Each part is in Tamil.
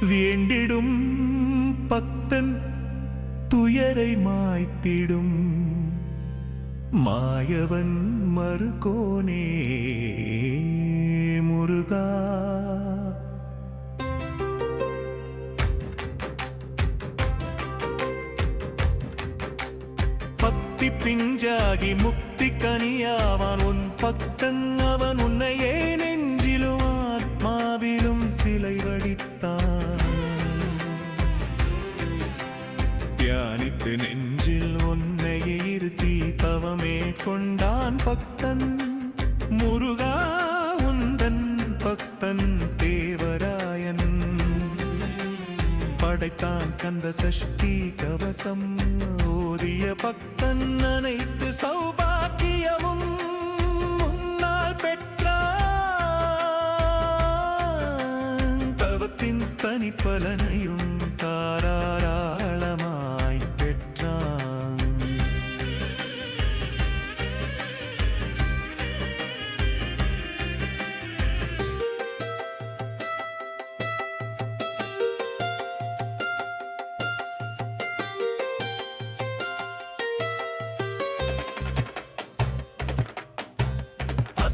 வேண்டிடும் பக்தன் துயரை மாய்த்திடும். மாயவன் மறுகோனே முருகா. பக்தி பிஞ்சாகி முக்தி கனியாவான் உன் பக்தன். அவன் உன்னையே நெஞ்சிலும் ஆத்மாவிலும் சிலை வடித்தான். தியானித்து நெஞ்சில் உன்னை இருத்தி தவமே கொண்டான் பக்தன். முருகா உந்தன் பக்தன் தேவராயன். படைத்தான் கந்த சஷ்டி கவசம் ஓதிய பக்தன் அனைத்து சௌபாக்கியமும் முன்னால் பெற்றான். தவத்தின் தனிப்பலனையும் தாராளமாய்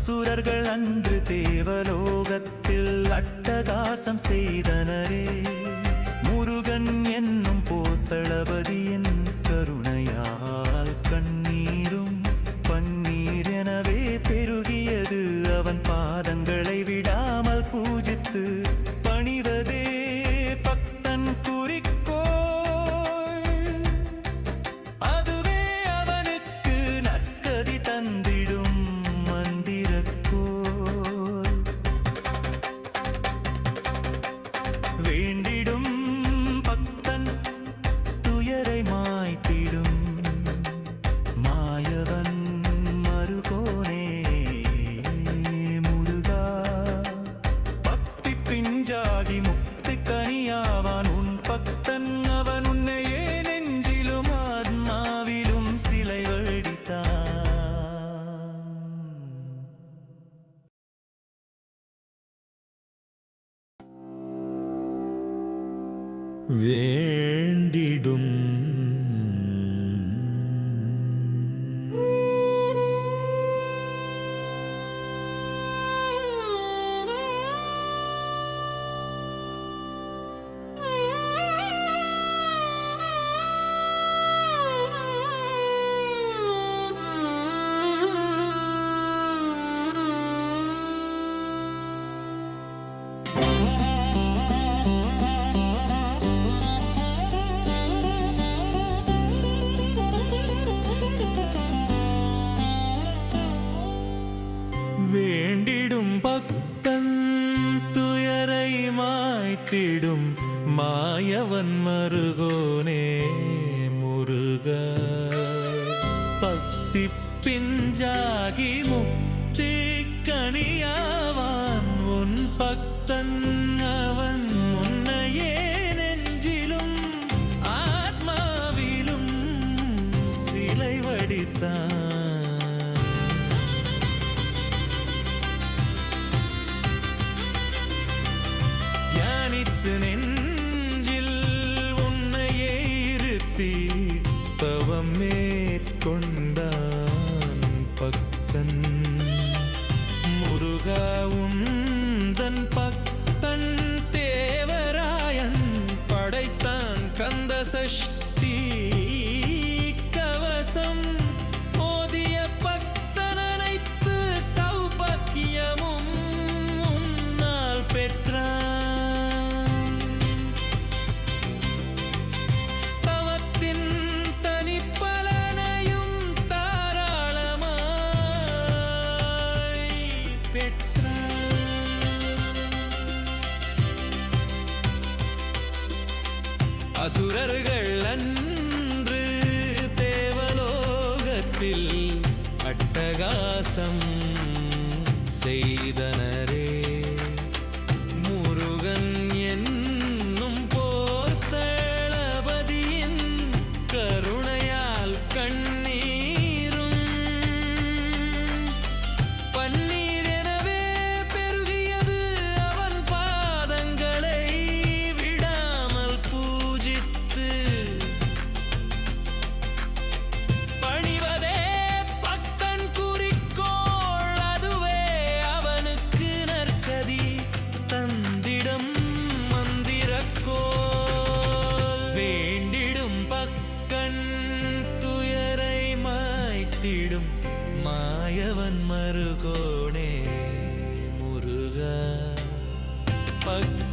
அசுரர்கள் அன்று தேவலோகத்தில் அட்டகாசம் செய்தனரே. முருகன் என்னும் போத்தளபதியின் வேண்டிடும் மாயவன் மருகோனே முருக பக்தி முருகா உந்தன் பக்தன் தேவராயன் படைத்தான் கந்த சஷ்டி அசுரர்கள் அன்று தேவலோகத்தில் அட்டகாசம் செய்தனரே. காத்திடும் மாயவன் மருகோணே முருகா. பக்க